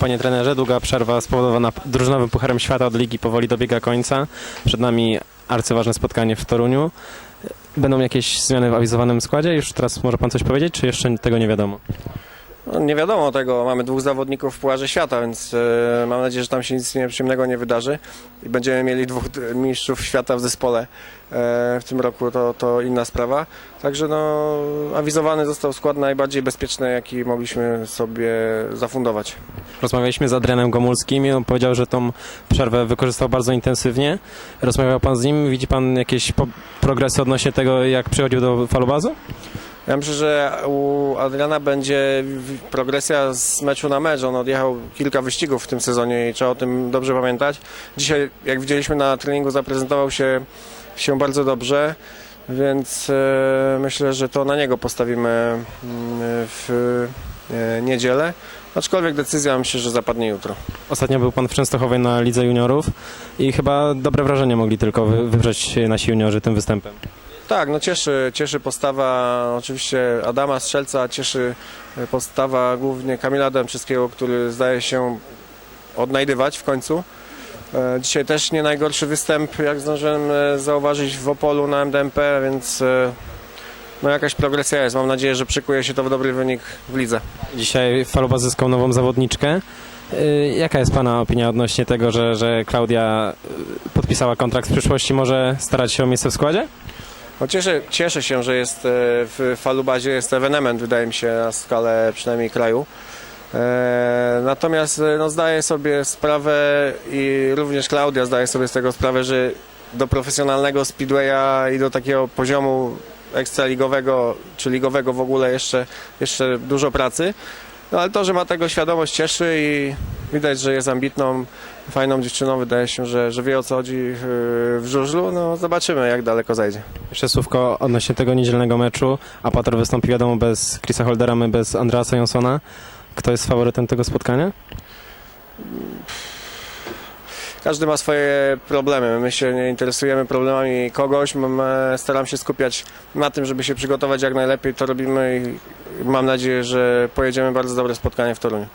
Panie trenerze, długa przerwa spowodowana drużynowym Pucharem Świata od Ligi powoli dobiega końca. Przed nami arcyważne spotkanie w Toruniu. Będą jakieś zmiany w awizowanym składzie? Już teraz może Pan coś powiedzieć, czy jeszcze tego nie wiadomo? No, nie wiadomo tego, mamy dwóch zawodników w Pucharze Świata, więc e, mam nadzieję, że tam się nic nieprzyjemnego nie wydarzy i będziemy mieli dwóch mistrzów świata w zespole e, w tym roku, to, to inna sprawa. Także no, awizowany został skład najbardziej bezpieczny, jaki mogliśmy sobie zafundować. Rozmawialiśmy z Adrianem Gomulskim i on powiedział, że tą przerwę wykorzystał bardzo intensywnie. Rozmawiał Pan z nim? Widzi Pan jakieś po- progresy odnośnie tego, jak przychodził do falobazu? Ja myślę, że u Adriana będzie progresja z meczu na mecz. On odjechał kilka wyścigów w tym sezonie i trzeba o tym dobrze pamiętać. Dzisiaj, jak widzieliśmy na treningu, zaprezentował się, się bardzo dobrze, więc e, myślę, że to na niego postawimy mm, w e, niedzielę. Aczkolwiek decyzja myślę, że zapadnie jutro. Ostatnio był Pan w Częstochowie na Lidze Juniorów i chyba dobre wrażenie mogli tylko wy- wywrzeć nasi juniorzy tym występem. Tak, no cieszy, cieszy postawa oczywiście Adama Strzelca, cieszy e, postawa głównie Kamila Dębczyckiego, który zdaje się odnajdywać w końcu. E, Dzisiaj też nie najgorszy występ, jak zdążyłem e, zauważyć w Opolu na MDMP, więc no jakaś progresja jest. Mam nadzieję, że przykuje się to w dobry wynik w lidze. Dzisiaj Falubaz zyskał nową zawodniczkę. Jaka jest Pana opinia odnośnie tego, że, że Klaudia podpisała kontrakt w przyszłości? Może starać się o miejsce w składzie? No cieszę, cieszę się, że jest e, w Falubazie jest ewenement, wydaje mi się, na skalę przynajmniej kraju. E, Natomiast e, no, zdaję sobie sprawę i również Klaudia zdaje sobie z tego sprawę, że do profesjonalnego speedwaya i do takiego poziomu ekstraligowego czy ligowego w ogóle jeszcze, jeszcze dużo pracy. No ale to, że ma tego świadomość cieszy i widać, że jest ambitną, fajną dziewczyną. Wydaje się, że, że wie o co chodzi yy, w żużlu. No zobaczymy jak daleko zajdzie. Jeszcze słówko odnośnie tego niedzielnego meczu. Apator wystąpi wiadomo bez Chrisa Holdera, my bez Andreasa Jonsona. Kto jest faworytem tego spotkania? Każdy ma swoje problemy. My się nie interesujemy problemami kogoś. Staram się skupiać na tym, żeby się przygotować jak najlepiej. To robimy i mam nadzieję, że pojedziemy bardzo dobre spotkanie w Toruniu.